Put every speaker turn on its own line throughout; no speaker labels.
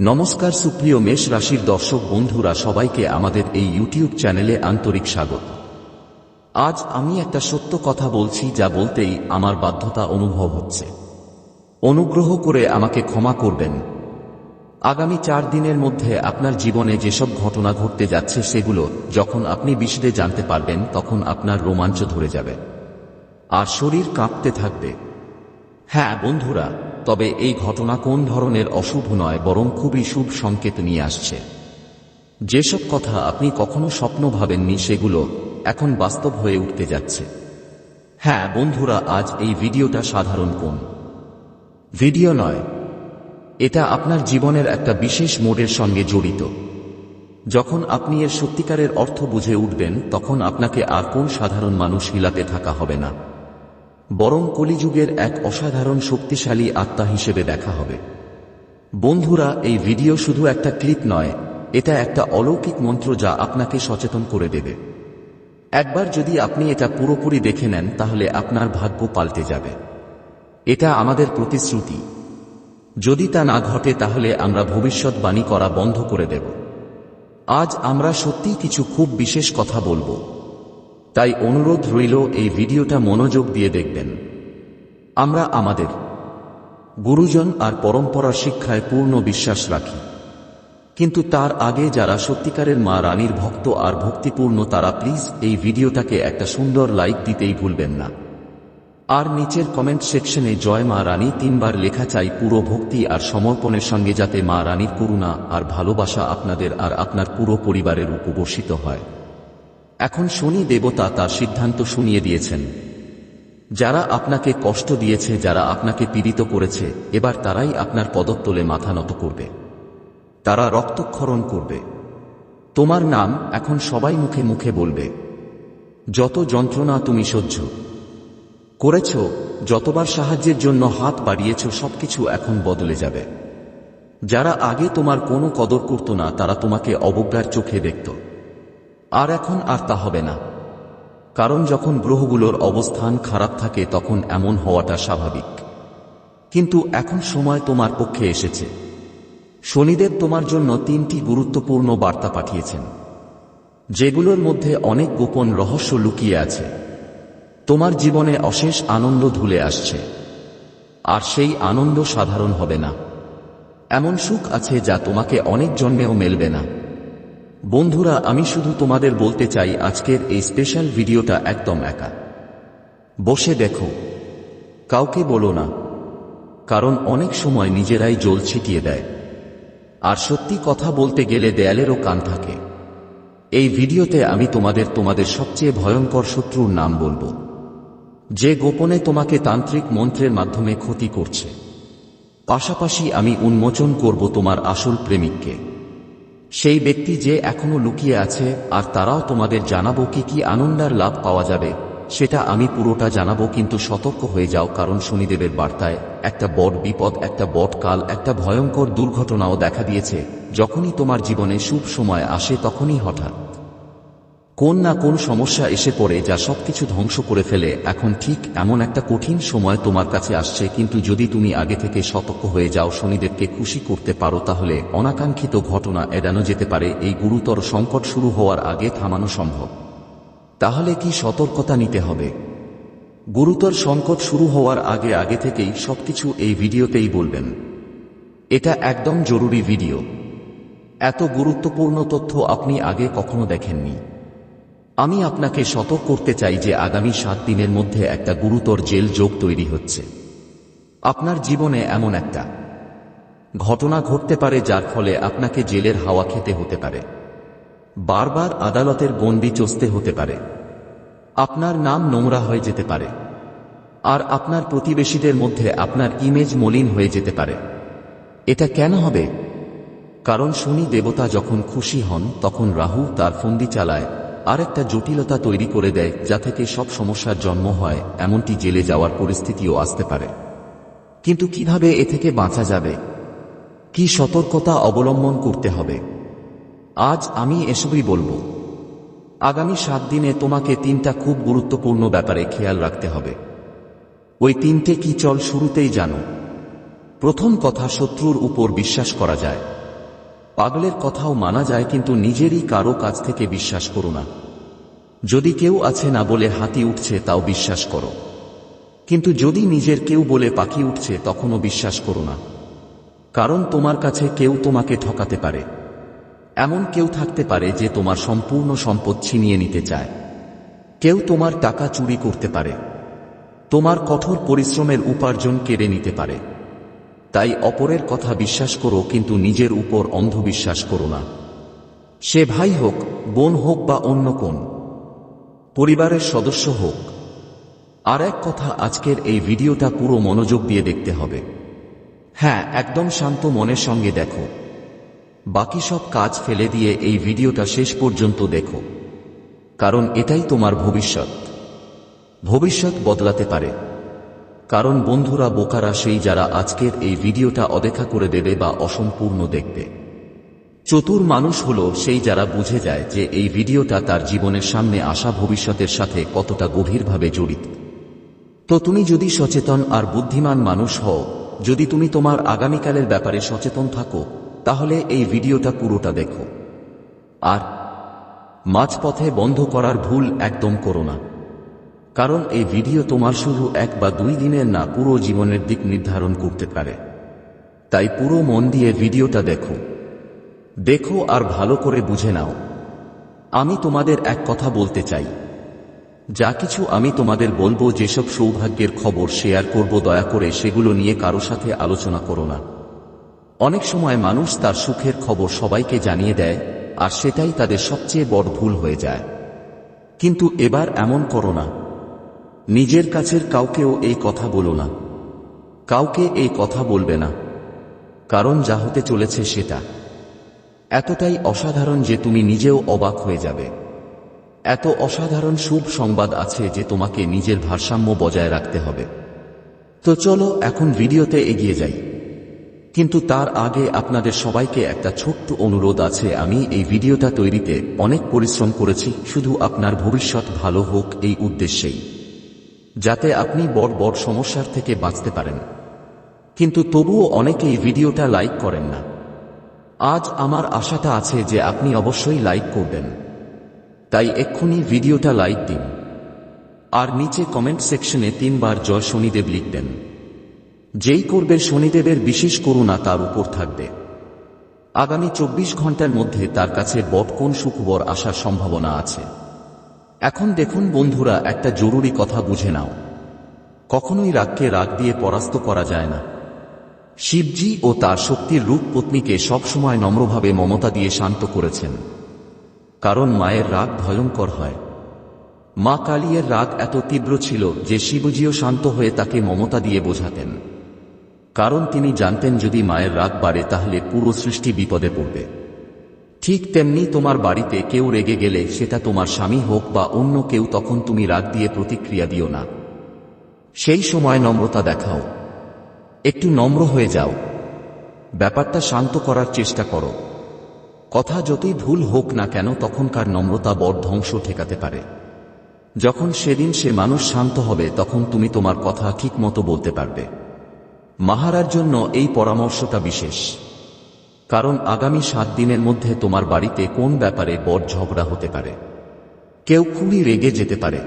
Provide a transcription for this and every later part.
নমস্কার সুপ্রিয় মেষ রাশির দর্শক বন্ধুরা, সবাইকে আমাদের এই ইউটিউব চ্যানেলে আন্তরিক স্বাগত। আজ আমি একটা সত্য কথা বলছি যা বলতেই আমার বাধ্যতা অনুভব হচ্ছে। অনুগ্রহ করে আমাকে ক্ষমা করবেন। আগামী চার দিনের মধ্যে আপনার জীবনে যেসব ঘটনা ঘটতে যাচ্ছে সেগুলো যখন আপনি বিশদে জানতে পারবেন, তখন আপনার রোমাঞ্চ ধরে যাবে। আর শরীর কাঁপতে থাকবে। হ্যাঁ বন্ধুরা তবে এই ঘটনা কোন ধরনের অশুভ নয়, বরং খুবই শুভ সংকেত নিয়ে আসছে। যেসব কথা আপনি কখনো স্বপ্ন ভাবেননি, সেগুলো এখন বাস্তব হয়ে উঠতে যাচ্ছে। হ্যাঁ বন্ধুরা, আজ এই ভিডিওটা সাধারণ কোন? ভিডিও নয়। এটা আপনার জীবনের একটা বিশেষ মোড়ের সঙ্গে জড়িত। যখন আপনি এর সত্যিকারের অর্থ বুঝে উঠবেন, তখন আপনাকে আর কোন সাধারণ মানুষ হিলাতে থাকা হবে না। বরং কলিযুগের এক অসাধারণ শক্তিশালী আত্মা হিসেবে দেখা হবে। বন্ধুরা, এই ভিডিও শুধু একটা ক্লিপ নয়, এটা একটা অলৌকিক মন্ত্র যা আপনাকে সচেতন করে দেবে। একবার যদি আপনি এটা পুরোপুরি দেখে নেন, তাহলে আপনার ভাগ্য পাল্টে যাবে। এটা আমাদের প্রতিশ্রুতি। যদি তা না ঘটে, তাহলে আমরা ভবিষ্যৎবাণী করা বন্ধ করে দেব। আজ আমরা সত্যিই কিছু খুব বিশেষ কথা বলব। তাই অনুরোধ রইল এই ভিডিওটা মনোযোগ দিয়ে দেখবেন। আমরা আমাদের গুরুজন আর পরম্পরার শিক্ষায় পূর্ণ বিশ্বাস রাখি। কিন্তু তার আগে যারা সত্যিকারের মা রানীর ভক্ত আর ভক্তিপূর্ণ তারা প্লিজ এই ভিডিওটাকে একটা সুন্দর লাইক দিতেই ভুলবেন না। আর নিচের কমেন্ট সেকশনে জয় মা রানী তিনবার লেখা চাই পুরো ভক্তি আর সমর্পণের সঙ্গে যাতে মা রানীর করুণা আর ভালোবাসা আপনাদের আর আপনার পুরো পরিবারের উপবর্ষিত হয়। এখন শনি দেবতা তার সিদ্ধান্ত শুনিয়ে দিয়েছেন। যারা আপনাকে কষ্ট দিয়েছে, যারা আপনাকে পীড়িত করেছে, এবার তারাই আপনার পদত্তলে মাথা নত করবে। তারা রক্তক্ষরণ করবে। তোমার নাম এখন সবাই মুখে মুখে বলবে। যত যন্ত্রণা তুমি সহ্য করেছ, যতবার সাহায্যের জন্য হাত বাড়িয়েছ, সবকিছু এখন বদলে যাবে। যারা আগে তোমার কোনো কদর করত না, তারা তোমাকে অবজ্ঞার চোখে দেখত। আর এখন আর তা হবে না। কারণ যখন গ্রহগুলোর অবস্থান খারাপ থাকে, তখন এমন হওয়াটা স্বাভাবিক। কিন্তু এখন সময় তোমার পক্ষে এসেছে। শনিদেব তোমার জন্য তিনটি গুরুত্বপূর্ণ বার্তা পাঠিয়েছেন, যেগুলোর মধ্যে অনেক গোপন রহস্য লুকিয়ে আছে। তোমার জীবনে অশেষ আনন্দ ধুলে আসছে, আর সেই আনন্দ সাধারণ হবে না। এমন সুখ আছে যা তোমাকে অনেক জন্মেও মেলবে না। বন্ধুরা, আমি শুধু তোমাদের বলতে চাই, আজকের এই স্পেশাল ভিডিওটা একদম একা। বসে দেখো। কাউকে বলো না। কারণ অনেক সময় নিজেরাই জল ছিটিয়ে দেয়। আর সত্যি কথা বলতে গেলে দেয়ালেরও কান থাকে। এই ভিডিওতে আমি তোমাদের তোমাদের সবচেয়ে ভয়ঙ্কর শত্রুর নাম বলব। যে গোপনে তোমাকে তান্ত্রিক মন্ত্রের মাধ্যমে ক্ষতি করছে। পাশাপাশি আমি উন্মোচন করব তোমার আসল প্রেমিককে। সেই ব্যক্তি যে এখনও লুকিয়ে আছে, আর তারাও তোমাদের জানাব কি কি আনন্দার লাভ পাওয়া যাবে। সেটা আমি পুরোটা জানাব কিন্তু সতর্ক হয়ে যাও কারণ শনিদেবের বার্তায় একটা বট বিপদ, একটা বট কাল, একটা ভয়ঙ্কর দুর্ঘটনাও দেখা দিয়েছে। যখনই তোমার জীবনে শুভ সময় আসে তখনই হঠাৎ কোন না কোন সমস্যা এসে পড়ে যা সবকিছু ধ্বংস করে ফেলে, এখন ঠিক এমন একটা কঠিন সময় তোমার কাছে আসছে, কিন্তু যদি তুমি আগে থেকে সতর্ক হয়ে যাও, শনিদেবকে খুশি করতে পারো, তাহলে অনাকাঙ্ক্ষিত ঘটনা এড়ানো যেতে পারে, এই গুরুতর সংকট শুরু হওয়ার আগে থামানো সম্ভব। তাহলে কি সতর্কতা নিতে হবে? গুরুতর সংকট শুরু হওয়ার আগে আগে থেকেই সবকিছু এই ভিডিওতেই বলবেন। এটা একদম জরুরি ভিডিও। এত গুরুত্বপূর্ণ তথ্য আপনি আগে কখনো দেখেননি। আমি আপনাকে সতর্ক করতে চাই যে আগামী সাত দিনের মধ্যে একটা গুরুতর জেল যোগ তৈরি হচ্ছে। আপনার জীবনে এমন একটা ঘটনা ঘটতে পারে যার ফলে আপনাকে জেলের হাওয়া খেতে হতে পারে। বারবার আদালতের গণ্ডি চসতে হতে পারে। আপনার নাম নোংরা হয়ে যেতে পারে। আর আপনার প্রতিবেশীদের মধ্যে আপনার ইমেজ মলিন হয়ে যেতে পারে। এটা কেন হবে? কারণ শনি দেবতা যখন খুশি হন, তখন রাহু তার ফন্দি চালায়। আর একটা জটিলতা তৈরি করে দেয়, যা থেকে সব সমস্যার জন্ম হয়, এমনটি জেলে যাওয়ার পরিস্থিতিও আসতে পারে। কিন্তু কীভাবে এ থেকে বাঁচা যাবে? কি সতর্কতা অবলম্বন করতে হবে? আজ আমি এসবই বলব। আগামী সাত দিনে তোমাকে তিনটা খুব গুরুত্বপূর্ণ ব্যাপারে খেয়াল রাখতে হবে। ওই তিনটে কি চল শুরুতেই জানো। প্রথম কথা, শত্রুর উপর বিশ্বাস করা যায়। পাগলের কথাও মানা যায়, কিন্তু নিজেরই কারও কাছ থেকে বিশ্বাস করো না। যদি কেউ আছে না বলে হাতি উঠছে, তাও বিশ্বাস করো। কিন্তু যদি নিজের কেউ বলে পাখি উঠছে, তখনও বিশ্বাস করো না। কারণ তোমার কাছে কেউ তোমাকে ঠকাতে পারে। এমন কেউ থাকতে পারে যে তোমার সম্পূর্ণ সম্পদ ছিনিয়ে নিতে চায়। কেউ তোমার টাকা চুরি করতে পারে। তোমার কঠোর পরিশ্রমের উপার্জন কেড়ে নিতে পারে। তাই অপরের কথা বিশ্বাস করো, কিন্তু নিজের উপর অন্ধবিশ্বাস করো না। সে ভাই হোক, বোন হোক বা অন্য কোন, পরিবারের সদস্য হোক। আর এক কথা, আজকের এই ভিডিওটা পুরো মনোযোগ দিয়ে দেখতে হবে। হ্যাঁ একদম শান্ত মনের সঙ্গে দেখো। বাকি সব কাজ ফেলে দিয়ে এই ভিডিওটা শেষ পর্যন্ত দেখো। কারণ এটাই তোমার ভবিষ্যৎ। ভবিষ্যৎ বদলাতে পারে। কারণ বন্ধুরা বোকারা সেই যারা আজকের এই ভিডিওটা অদেখা করে দেবে বা অসম্পূর্ণ দেখবে। চতুর মানুষ হল সেই যারা বুঝে যায় যে এই ভিডিওটা তার জীবনের সামনে আসা ভবিষ্যতের সাথে কতটা গভীরভাবে জড়িত। তো তুমি যদি সচেতন আর বুদ্ধিমান মানুষ হও, যদি তুমি তোমার আগামীকালের ব্যাপারে সচেতন থাকো, তাহলে এই ভিডিওটা পুরোটা দেখো। আর মাঝপথে বন্ধ করার ভুল একদম করো না। কারণ এই ভিডিও তোমার শুধু এক বা দুই দিনের না, পুরো জীবনের দিক নির্ধারণ করতে পারে। তাই পুরো মন দিয়ে ভিডিওটা দেখো। দেখো আর ভালো করে বুঝে নাও। আমি তোমাদের এক কথা বলতে চাই। যা কিছু আমি তোমাদের বলব, যেসব সৌভাগ্যের খবর শেয়ার করব, দয়া করে সেগুলো নিয়ে কারও সাথে আলোচনা করো না। অনেক সময় মানুষ তার সুখের খবর সবাইকে জানিয়ে দেয়, আর সেটাই তাদের সবচেয়ে বড় ভুল হয়ে যায়। কিন্তু এবার এমন করো না। নিজের কাছের কাউকেও এই কথা বলো না। কাউকে এই কথা বলবে না। কারণ যা হতে চলেছে সেটা। এতটাই অসাধারণ যে তুমি নিজেও অবাক হয়ে যাবে। এত অসাধারণ শুভ সংবাদ আছে যে তোমাকে নিজের ভারসাম্য বজায় রাখতে হবে। তো চলো এখন ভিডিওতে এগিয়ে যাই। কিন্তু তার আগে আপনাদের সবাইকে একটা ছোট্ট অনুরোধ আছে। আমি এই ভিডিওটা তৈরিতে অনেক পরিশ্রম করেছি। শুধু আপনার ভবিষ্যৎ ভালো হোক এই উদ্দেশ্যেই। যাতে আপনি বড় বড় সমস্যার থেকে বাঁচতে পারেন। কিন্তু তবুও অনেকেই ভিডিওটা লাইক করেন না। আজ আমার আশাটা আছে যে আপনি অবশ্যই লাইক করবেন। তাই এক্ষুনি ভিডিওটা লাইক দিন। আর নিচে কমেন্ট সেকশনে তিনবার জয় শনিদেব লিখবেন। যেই করবে শনিদেবের বিশেষ করুণা তার উপর থাকবে। আগামী চব্বিশ ঘণ্টার মধ্যে তার কাছে বট কোন সুখবর আসার সম্ভাবনা আছে। এখন দেখুন বন্ধুরা, একটা জরুরি কথা বুঝে নাও। কখনোই রাগকে রাগ দিয়ে পরাস্ত করা যায় না। শিবজি ও তার শক্তির রূপ পত্নীকে সবসময় নম্রভাবে মমতা দিয়ে শান্ত করেছেন। কারণ মায়ের রাগ ভয়ঙ্কর হয়। মা কালিয়ের রাগ এত তীব্র ছিল যে শিবজিও শান্ত হয়ে তাকে মমতা দিয়ে বোঝাতেন। কারণ তিনি জানতেন যদি মায়ের রাগ বাড়ে তাহলে পুরো সৃষ্টি বিপদে পড়বে। ঠিক তেমনি তোমার বাড়িতে কেউ রেগে গেলে সেটা তোমার স্বামী হোক বা অন্য কেউ তখন তুমি রাগ দিয়ে প্রতিক্রিয়া দিও না। সেই সময় নম্রতা দেখাও। একটু নম্র হয়ে যাও। ব্যাপারটা শান্ত করার চেষ্টা করো। কথা যতই ভুল হোক না কেন তখনকার নম্রতা বড় ধ্বংস ঠেকাতে পারে। যখন সেদিন সে মানুষ শান্ত হবে তখন তুমি তোমার কথা ঠিক মতো বলতে পারবে। মাহারার জন্য এই পরামর্শটা বিশেষ। কারণ আগামী সাত দিনের মধ্যে তোমার বাড়িতে কোন ব্যাপারে বড় ঝগড়া হতে পারে? কেউ খুবই রেগে যেতে পারে।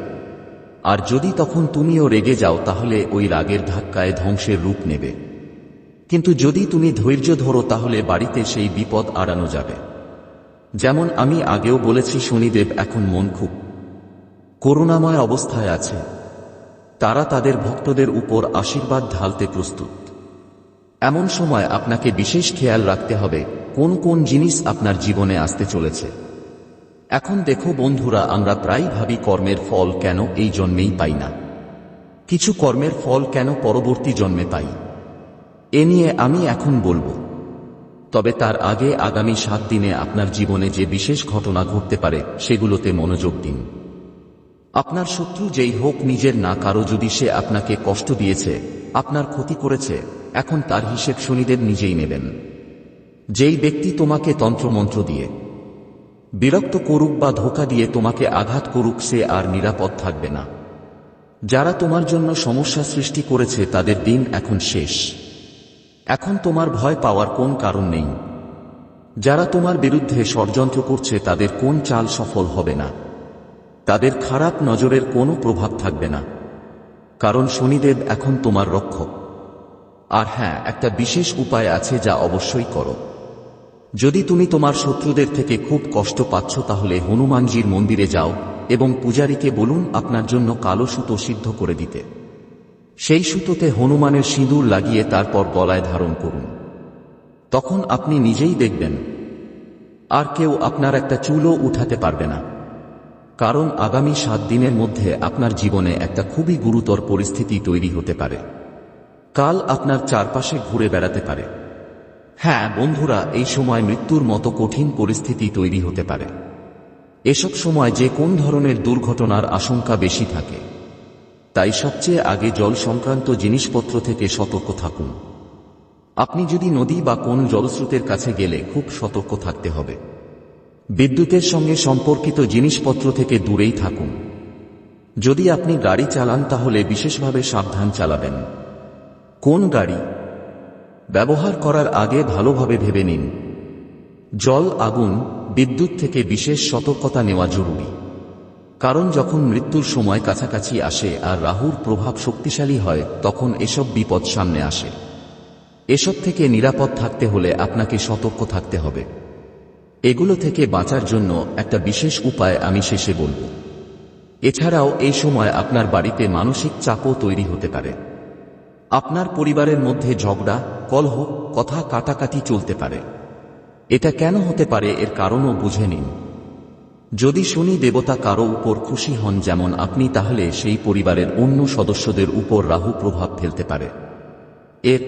আর যদি তখন তুমিও রেগে যাও, তাহলে ওই রাগের ধাক্কায় ধ্বংসের রূপ নেবে। কিন্তু যদি তুমি ধৈর্য ধরো, তাহলে বাড়িতে সেই বিপদ আড়ানো যাবে। যেমন আমি আগেও বলেছি, শনিদেব এখন মন খুব করুণাময় অবস্থায় আছে। তারা তাদের ভক্তদের উপর আশীর্বাদ ঢালতে প্রস্তুত। এমন সময় আপনাকে বিশেষ খেয়াল রাখতে হবে কোন কোন জিনিস আপনার জীবনে আসতে চলেছে। এখন দেখো বন্ধুরা, আমরা প্রায় ভাবি কর্মের ফল কেন এই জন্মেই পাই না। কিছু কর্মের ফল কেন পরবর্তী জন্মে পাই? এ নিয়ে আমি এখন বলব। তবে তার আগে আগামী সাত দিনে আপনার জীবনে যে বিশেষ ঘটনা ঘটতে পারে, সেগুলোতে মনোযোগ দিন। আপনার শত্রু যেই হোক, নিজের না, কারও যদি সে আপনাকে কষ্ট দিয়েছে, আপনার ক্ষতি করেছে এখন তার হিসেব শনিদেব নিজেই নেবেন। যেই ব্যক্তি তোমাকে তন্ত্রমন্ত্র দিয়ে, বিরক্ত করুক বা ধোকা দিয়ে তোমাকে আঘাত করুক, সে আর নিরাপদ থাকবে না। যারা তোমার জন্য সমস্যা সৃষ্টি করেছে, তাদের দিন এখন শেষ। এখন তোমার ভয় পাওয়ার কোন কারণ নেই। যারা তোমার বিরুদ্ধে ষড়যন্ত্র করছে, তাদের কোন চাল সফল হবে না। তাদের খারাপ নজরের কোনো প্রভাব থাকবে না। কারণ শনিদেব এখন তোমার রক্ষক। আর হ্যাঁ একটা বিশেষ উপায় আছে যা অবশ্যই করো। যদি তুমি তোমার শত্রুদের থেকে খুব কষ্ট পাচ্ছ, তাহলে হনুমানজির মন্দিরে যাও এবং পূজারীকে বলুন আপনার জন্য কালো সুতো সিদ্ধ করে দিতে। সেই সুতোতে হনুমানের সিঁদুর লাগিয়ে তারপর গলায় ধারণ করুন। তখন আপনি নিজেই দেখবেন, আর কেউ আপনার একটা চুলও উঠাতে পারবে না। কারণ আগামী সাত দিনের মধ্যে আপনার জীবনে একটা খুবই গুরুতর পরিস্থিতি তৈরি হতে পারে। কাল আপনার চারপাশে ঘুরে বেড়াতে পারে। হ্যাঁ বন্ধুরা, এই সময় মৃত্যুর মতো কঠিন পরিস্থিতি তৈরি হতে পারে। এসব সময় যে কোন ধরনের দুর্ঘটনার আশঙ্কা বেশি থাকে। তাই সবচেয়ে আগে জল সংক্রান্ত জিনিসপত্র থেকে সতর্ক থাকুন। আপনি যদি নদী বা কোন জলস্রোতের কাছে গেলে খুব সতর্ক থাকতে হবে। বিদ্যুতের সঙ্গে সম্পর্কিত জিনিসপত্র থেকে দূরেই থাকুন। যদি আপনি গাড়ি চালান, তাহলে বিশেষভাবে সাবধান চালাবেন। কোন গাড়ি? ব্যবহার করার আগে ভালোভাবে ভেবে নিন। জল, আগুন, বিদ্যুৎ থেকে বিশেষ সতর্কতা নেওয়া জরুরি। কারণ যখন মৃত্যুর সময় কাছাকাছি আসে আর রাহুর প্রভাব শক্তিশালী হয়, তখন এসব বিপদ সামনে আসে। এসব থেকে নিরাপদ থাকতে হলে আপনাকে সতর্ক থাকতে হবে। এগুলো থেকে বাঁচার জন্য একটা বিশেষ উপায় আমি শেষে বলব। এছাড়াও এই সময় আপনার বাড়িতে মানসিক চাপও তৈরি হতে পারে। আপনার পরিবারের মধ্যে ঝগড়া, কলহ, কথা কাটাকাটি চলতে পারে। এটা কেন হতে পারে এর কারণও বুঝে নিন। যদি শনি দেবতা কারও উপর খুশি হন যেমন আপনি, তাহলে সেই পরিবারের অন্য সদস্যদের উপর রাহু প্রভাব ফেলতে পারে। এর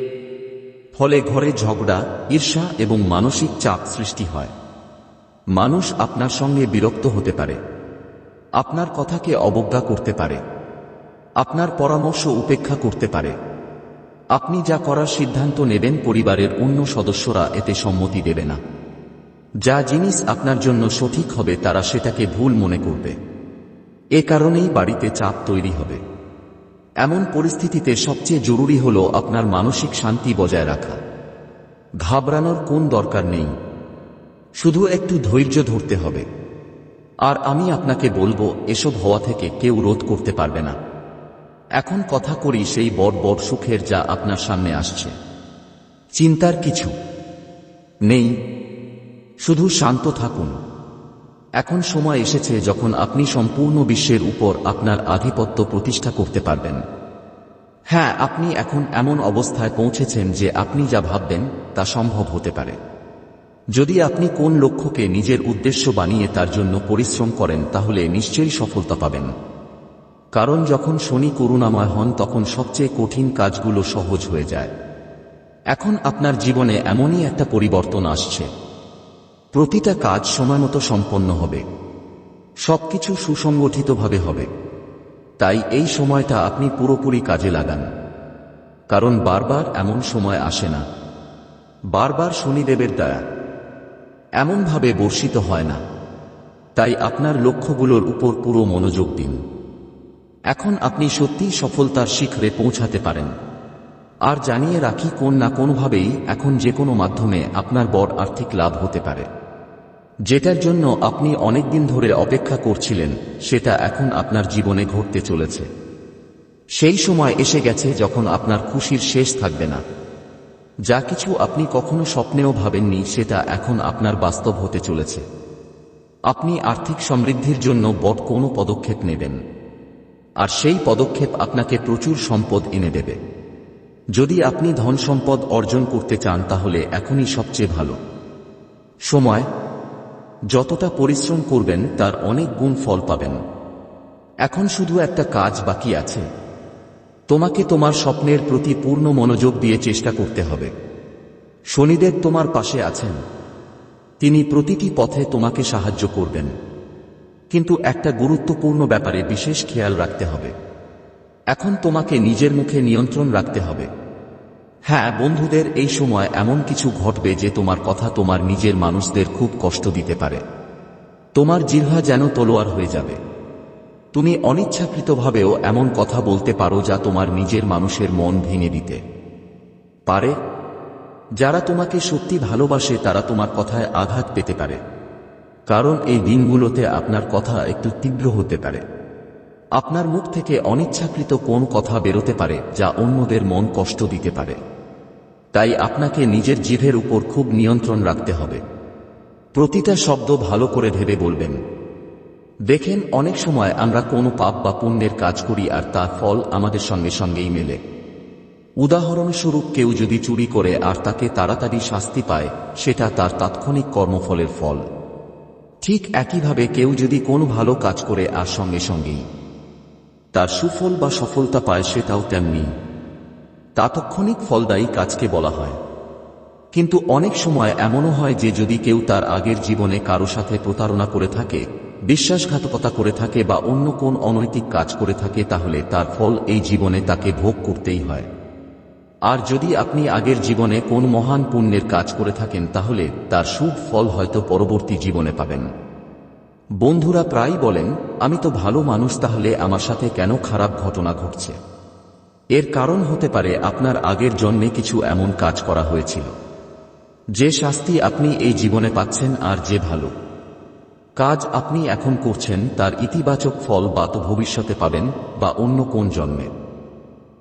ফলে ঘরে ঝগড়া, ঈর্ষা এবং মানসিক চাপ সৃষ্টি হয়। মানুষ আপনার সঙ্গে বিরক্ত হতে পারে। আপনার কথাকে অবজ্ঞা করতে পারে। আপনার পরামর্শ উপেক্ষা করতে পারে। আপনি যা করার সিদ্ধান্ত নেবেন পরিবারের অন্য সদস্যরা এতে সম্মতি দেবে না। যা জিনিস আপনার জন্য সঠিক হবে তারা সেটাকে ভুল মনে করবে। এ কারণেই বাড়িতে চাপ তৈরি হবে। এমন পরিস্থিতিতে সবচেয়ে জরুরি হল আপনার মানসিক শান্তি বজায় রাখা। ঘাবড়ানোর কোন দরকার নেই। শুধু একটু ধৈর্য ধরতে হবে। আর আমি আপনাকে বলব, এসব হওয়া থেকে কেউ রোধ করতে পারবে না। এখন কথা করি সেই বড় বড় সুখের যা আপনার সামনে আসছে। চিন্তার কিছু নেই। শুধু শান্ত থাকুন। এখন সময় এসেছে যখন আপনি সম্পূর্ণ বিশ্বের উপর আপনার আধিপত্য প্রতিষ্ঠা করতে পারবেন। হ্যাঁ আপনি এখন এমন অবস্থায় পৌঁছেছেন যে আপনি যা ভাববেন তা সম্ভব হতে পারে। যদি আপনি কোন লক্ষ্যকে নিজের উদ্দেশ্য বানিয়ে তার জন্য পরিশ্রম করেন, তাহলে নিশ্চয়ই সফলতা পাবেন। কারণ যখন শনি করুণাময় হন তখন সবচেয়ে কঠিন কাজগুলো সহজ হয়ে যায়। এখন আপনার জীবনে এমনই একটা পরিবর্তন আসছে। প্রতিটা কাজ সময়মতো সম্পন্ন হবে। সবকিছু সুসংগঠিতভাবে হবে। তাই এই সময়টা আপনি পুরোপুরি কাজে লাগান। কারণ বারবার এমন সময় আসে না। বারবার শনিদেবের দয়া। এমনভাবে বর্ষিত হয় না। তাই আপনার লক্ষ্যগুলোর উপর পুরো মনোযোগ দিন। এখন আপনি সত্যিই সফলতার শিখরে পৌঁছাতে পারেন। আর জানিয়ে রাখি, কোন না কোনোভাবেই এখন যে কোনো মাধ্যমে আপনার বড় আর্থিক লাভ হতে পারে। যেটার জন্য আপনি অনেকদিন ধরে অপেক্ষা করছিলেন, সেটা এখন আপনার জীবনে ঘটতে চলেছে। সেই সময় এসে গেছে যখন আপনার খুশির শেষ থাকবে না। যা কিছু আপনি কখনো স্বপ্নেও ভাবেননি, সেটা এখন আপনার বাস্তব হতে চলেছে। আপনি আর্থিক সমৃদ্ধির জন্য বট কোনো পদক্ষেপ নেবেন। আর সেই পদক্ষেপ আপনাকে প্রচুর সম্পদ এনে দেবে। যদি আপনি ধন সম্পদ অর্জন করতে চান, তাহলে এখনই সবচেয়ে ভালো। সময়। যতটা পরিশ্রম করবেন, তার অনেক গুণ ফল পাবেন। এখন শুধু একটা কাজ বাকি আছে। তোমাকে তোমার স্বপ্নের প্রতি পূর্ণ মনোযোগ দিয়ে চেষ্টা করতে হবে। শনিদেব তোমার পাশে আছেন। তিনি প্রতিটি পথে তোমাকে সাহায্য করবেন। কিন্তু একটা গুরুত্বপূর্ণ ব্যাপারে বিশেষ খেয়াল রাখতে হবে। এখন তোমাকে নিজের মুখে নিয়ন্ত্রণ রাখতে হবে। হ্যাঁ বন্ধুদের, এই সময় এমন কিছু ঘটবে যে তোমার কথা তোমার নিজের মানুষদের খুব কষ্ট দিতে পারে। তোমার জিহ্বা যেন তলোয়ার হয়ে যাবে। তুমি অনিচ্ছাকৃতভাবেও এমন কথা বলতে পারো যা তোমার নিজের মানুষের মন ভেঙে দিতে পারে। যারা তোমাকে সত্যি ভালোবাসে, তারা তোমার কথায় আঘাত পেতে পারে। কারণ এই দিনগুলোতে আপনার কথা একটু তীব্র হতে পারে। আপনার মুখ থেকে অনিচ্ছাকৃত কোন কথা বেরোতে পারে যা অন্যদের মন কষ্ট দিতে পারে। তাই আপনাকে নিজের জিভের উপর খুব নিয়ন্ত্রণ রাখতে হবে। প্রতিটা শব্দ ভালো করে ভেবে বলবেন। দেখেন, অনেক সময় আমরা কোনো পাপ বা পুণ্যের কাজ করি আর তার ফল আমাদের সঙ্গে সঙ্গেই মেলে। উদাহরণস্বরূপ কেউ যদি চুরি করে আর তাকে তাড়াতাড়ি শাস্তি পায়, সেটা তার তাৎক্ষণিক কর্মফলের ফল। ঠিক একইভাবে কেউ যদি কোনো ভালো কাজ করে আর সঙ্গে সঙ্গেই তার সুফল বা সফলতা পায় সেটাও তেমনি। তাৎক্ষণিক ফলদায়ী কাজকে বলা হয়। কিন্তু অনেক সময় এমনও হয় যে যদি কেউ তার আগের জীবনে কারও সাথে প্রতারণা করে থাকে, বিশ্বাসঘাতকতা করে থাকে বা অন্য কোন অনৈতিক কাজ করে থাকে, তাহলে তার ফল এই জীবনে তাকে ভোগ করতেই হয়। আর যদি আপনি আগের জীবনে কোন মহান পুণ্যের কাজ করে থাকেন, তাহলে তার শুভ ফল হয়তো পরবর্তী জীবনে পাবেন। বন্ধুরা প্রায় বলেন, আমি তো ভালো মানুষ, তাহলে আমার সাথে কেন খারাপ ঘটনা ঘটছে? এর কারণ হতে পারে, আপনার আগের জন্মে কিছু এমন কাজ করা হয়েছিল। যে শাস্তি আপনি এই জীবনে পাচ্ছেন আর যে ভালো। কাজ আপনি এখন করছেন, তার ইতিবাচক ফল বা তো ভবিষ্যতে পাবেন, বা অন্য কোন জন্মে।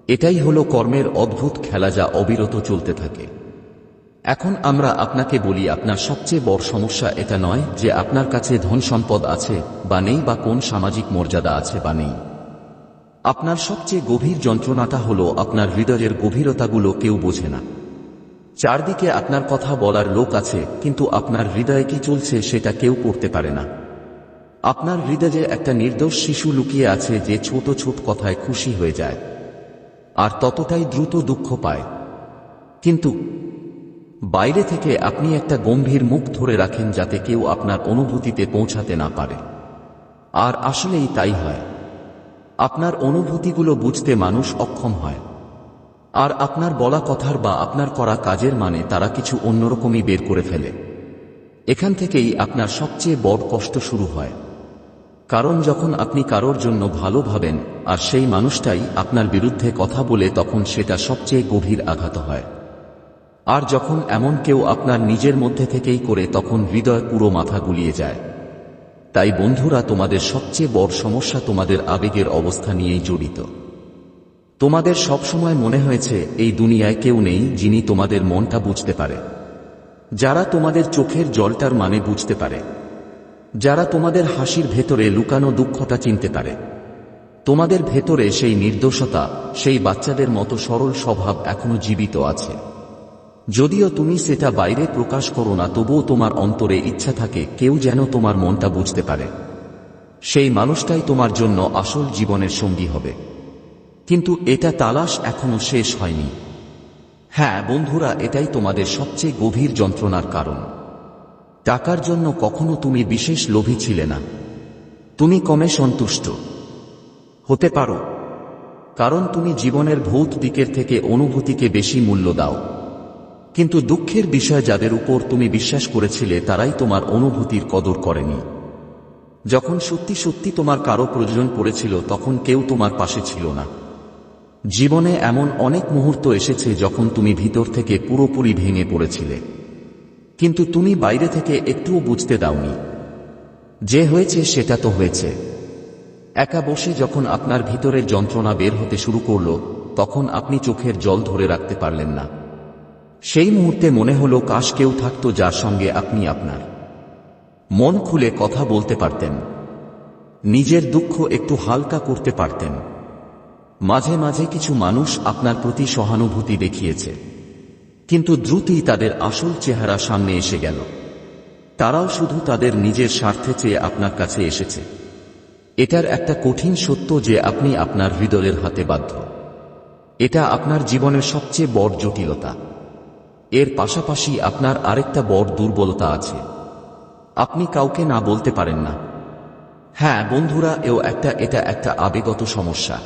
এটাই হলো কর্মের অদ্ভুত খেলা যা অবিরত চলতে থাকে। এখন আমরা আপনাকে বলি, আপনার সবচেয়ে বড় সমস্যা এটা নয় যে আপনার কাছে ধন সম্পদ আছে বা নেই বা কোন সামাজিক মর্যাদা আছে বা নেই। আপনার সবচেয়ে গভীর যন্ত্রণাটা হলো আপনার হৃদয়ের গভীরতাগুলো কেউ বোঝে না। চারদিকে আপনার কথা বলার লোক আছে, কিন্তু আপনার হৃদয়ে কি চলছে সেটা কেউ করতে পারে না। আপনার হৃদয়ে একটা নির্দোষ শিশু লুকিয়ে আছে যে ছোট ছোট কথায় খুশি হয়ে যায়। আর ততটাই দ্রুত দুঃখ পায়। কিন্তু বাইরে থেকে আপনি একটা গম্ভীর মুখ ধরে রাখেন যাতে কেউ আপনার অনুভূতিতে পৌঁছাতে না পারে। আর আসলেই তাই হয়। আপনার অনুভূতিগুলো বুঝতে মানুষ অক্ষম হয়। আর আপনার বলা কথার বা আপনার করা কাজের মানে তারা কিছু অন্যরকমই বের করে ফেলে। এখান থেকেই আপনার সবচেয়ে বড় কষ্ট শুরু হয়। কারণ যখন আপনি কারোর জন্য ভালো ভাবেন আর সেই মানুষটাই আপনার বিরুদ্ধে কথা বলে তখন সেটা সবচেয়ে গভীর আঘাত হয়। আর যখন এমন কেউ আপনার নিজের মধ্যে থেকেই করে তখন হৃদয় পুরো মাথা গুলিয়ে যায়। তাই বন্ধুরা, তোমাদের সবচেয়ে বড় সমস্যা তোমাদের আবেগের অবস্থা নিয়েই জড়িত। তোমাদের সবসময় মনে হয়েছে, এই দুনিয়ায় কেউ নেই যিনি তোমাদের মনটা বুঝতে পারে। যারা তোমাদের চোখের জলটার মানে বুঝতে পারে। যারা তোমাদের হাসির ভেতরে লুকানো দুঃখটা চিনতে পারে। তোমাদের ভেতরে সেই নির্দোষতা, সেই বাচ্চাদের মতো সরল স্বভাব এখনও জীবিত আছে। যদিও তুমি সেটা বাইরে প্রকাশ করো না, তবুও তোমার অন্তরে ইচ্ছা থাকে, কেউ যেন তোমার মনটা বুঝতে পারে। সেই মানুষটাই তোমার জন্য আসল জীবনের সঙ্গী হবে। কিন্তু এটা তালাশ এখনও শেষ হয়নি। হ্যাঁ বন্ধুরা, এটাই তোমাদের সবচেয়ে গভীর যন্ত্রণার কারণ। টাকার জন্য কখনো তুমি বিশেষ লোভী ছিলে না। তুমি কমে সন্তুষ্ট। হতে পারো। কারণ তুমি জীবনের ভৌত দিকের থেকে অনুভূতিকে বেশি মূল্য দাও। কিন্তু দুঃখের বিষয় যাদের উপর তুমি বিশ্বাস করেছিলে, তারাই তোমার অনুভূতির কদর করেনি। যখন সত্যি সত্যি তোমার কারও প্রয়োজন পড়েছিল, তখন কেউ তোমার পাশে ছিল না। জীবনে এমন অনেক মুহূর্ত এসেছে যখন তুমি ভিতর থেকে পুরোপুরি ভেঙে পড়েছিলে। কিন্তু তুমি বাইরে থেকে একটুও বুঝতে দাওনি। যে হয়েছে, সেটা তো হয়েছে। একা বসে যখন আপনার ভিতরের যন্ত্রণা বের হতে শুরু করল, তখন আপনি চোখের জল ধরে রাখতে পারলেন না। সেই মুহূর্তে মনে হলো কাশ কেউ থাকত যার সঙ্গে আপনি আপনার। মন খুলে কথা বলতে পারতেন। নিজের দুঃখ একটু হালকা করতে পারতেন। মাঝে মাঝে কিছু মানুষ আপনার প্রতি সহানুভূতি দেখিয়েছে। কিন্তু দ্রুতই তাদের আসল চেহারা সামনে এসে গেল। তারাও শুধু তাদের নিজের স্বার্থে চেয়ে আপনার কাছে এসেছে। এটার একটা কঠিন সত্য যে আপনি আপনার হৃদয়ের হাতে বাধ্য। এটা আপনার জীবনের সবচেয়ে বড় জটিলতা। এর পাশাপাশি আপনার আরেকটা বড় দুর্বলতা আছে। আপনি কাউকে না বলতে পারেন না। হ্যাঁ বন্ধুরা, এও একটা, এটা একটা আবেগত সমস্যা।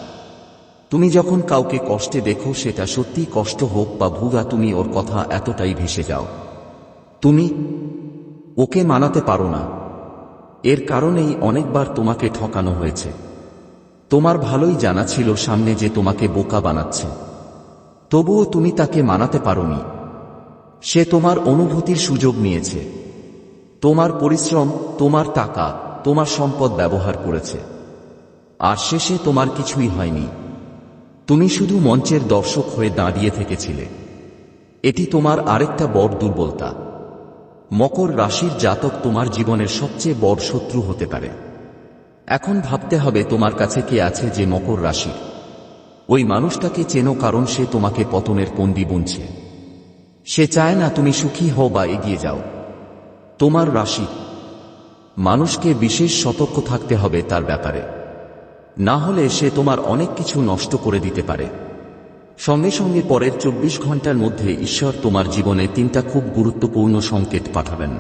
তুমি যখন কাউকে কষ্টে দেখো, সেটা সত্যি কষ্ট হোক বা ভুগা তুমি ওর কথা এতটাই ভেসে যাও। তুমি ওকে মানাতে পারো না। এর কারণেই অনেকবার তোমাকে ঠকানো হয়েছে। তোমার ভালোই জানা ছিল সামনে যে তোমাকে বোকা বানাচ্ছে। তবুও তুমি তাকে মানাতে পারোনি। সে তোমার অনুভূতির সুযোগ নিয়েছে। তোমার পরিশ্রম, তোমার টাকা, তোমার সম্পদ ব্যবহার করেছে। আর শেষে তোমার কিছুই হয়নি। তুমি শুধু মঞ্চের দর্শক হয়ে দাঁড়িয়ে থেকেছিলে। এটি তোমার আরেকটা বড় দুর্বলতা। মকর রাশির জাতক তোমার জীবনের সবচেয়ে বড় শত্রু হতে পারে। এখন ভাবতে হবে তোমার কাছে কে আছে যে মকর রাশির। ওই মানুষটাকে চেনো কারণ সে তোমাকে পতনের পন্ডি বুনছে। সে চায় না তুমি সুখী হও বা এগিয়ে যাও। তোমার রাশি। মানুষকে বিশেষ সতর্ক থাকতে হবে তার ব্যাপারে। না হলে সে তোমার অনেক কিছু নষ্ট করে দিতে পারে। সঙ্গে সঙ্গে পরের চব্বিশ ঘণ্টার মধ্যে ঈশ্বর তোমার জীবনে তিনটা খুব গুরুত্বপূর্ণ সংকেত পাঠাবেন।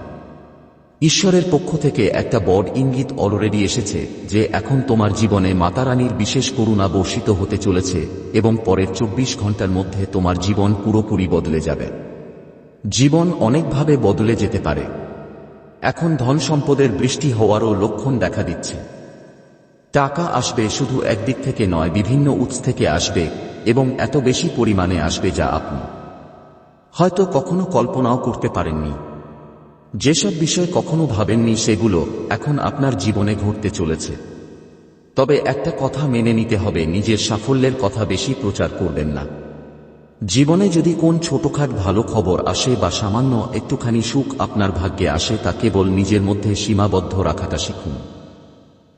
ঈশ্বরের পক্ষ থেকে একটা বড় ইঙ্গিত অলরেডি এসেছে যে এখন তোমার জীবনে মাতারানীর বিশেষ করুণা বর্ষিত হতে চলেছে এবং পরের চব্বিশ ঘণ্টার মধ্যে তোমার জীবন পুরোপুরি বদলে যাবে। জীবন অনেকভাবে বদলে যেতে পারে। এখন ধন সম্পদের বৃষ্টি হওয়ারও লক্ষণ দেখা দিচ্ছে। টাকা আসবে শুধু একদিক থেকে নয়, বিভিন্ন উৎস থেকে আসবে। এবং এত বেশি পরিমাণে আসবে যা আপনি। হয়তো কখনো কল্পনাও করতে পারেননি। যেসব বিষয় কখনো ভাবেননি, সেগুলো এখন আপনার জীবনে ঘটতে চলেছে। তবে একটা কথা মেনে নিতে হবে, নিজের সাফল্যের কথা বেশি প্রচার করবেন না। জীবনে যদি কোন ছোটখাট ভালো খবর আসে বা সামান্য একটুখানি সুখ আপনার ভাগ্যে আসে, তা কেবল নিজের মধ্যে সীমাবদ্ধ রাখাটা শিখুন।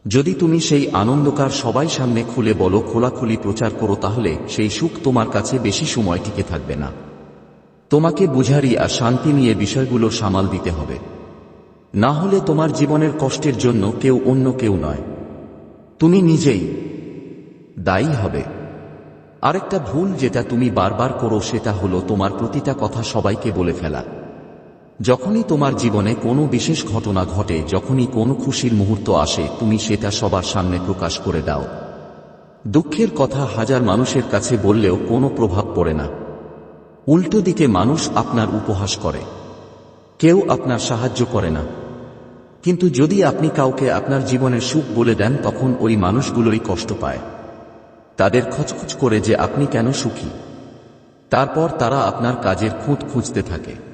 যদি তুমি সেই আনন্দকার সবাই সামনে খুলে বলো, খোলাখুলি প্রচার করো, তাহলে সেই সুখ তোমার কাছে বেশি সময় টিকে থাকবে না। তোমাকে বুঝারি আর শান্তি নিয়ে বিষয়গুলো সামাল দিতে হবে। না হলে তোমার জীবনের কষ্টের জন্য কেউ অন্য কেউ নয়। তুমি নিজেই দায়ী হবে। আরেকটা ভুল যেটা তুমি বারবার করো, সেটা হলো তোমার প্রতিটা কথা সবাইকে বলে ফেলা। যখনই তোমার জীবনে কোনো বিশেষ ঘটনা ঘটে, যখনই কোনো খুশির মুহূর্ত আসে, তুমি সেটা সবার সামনে প্রকাশ করে দাও। দুঃখের কথা হাজার মানুষের কাছে বললেও কোনো প্রভাব পড়ে না। উল্টো দিকে মানুষ আপনার উপহাস করে। কেউ আপনার সাহায্য করে না। কিন্তু যদি আপনি কাউকে আপনার জীবনের সুখ বলে দেন, তখন ওই মানুষগুলোই কষ্ট পায়। তাদের খচখচ করে যে আপনি কেন সুখী। তারপর তারা আপনার কাজের খুঁত খুঁজতে থাকে।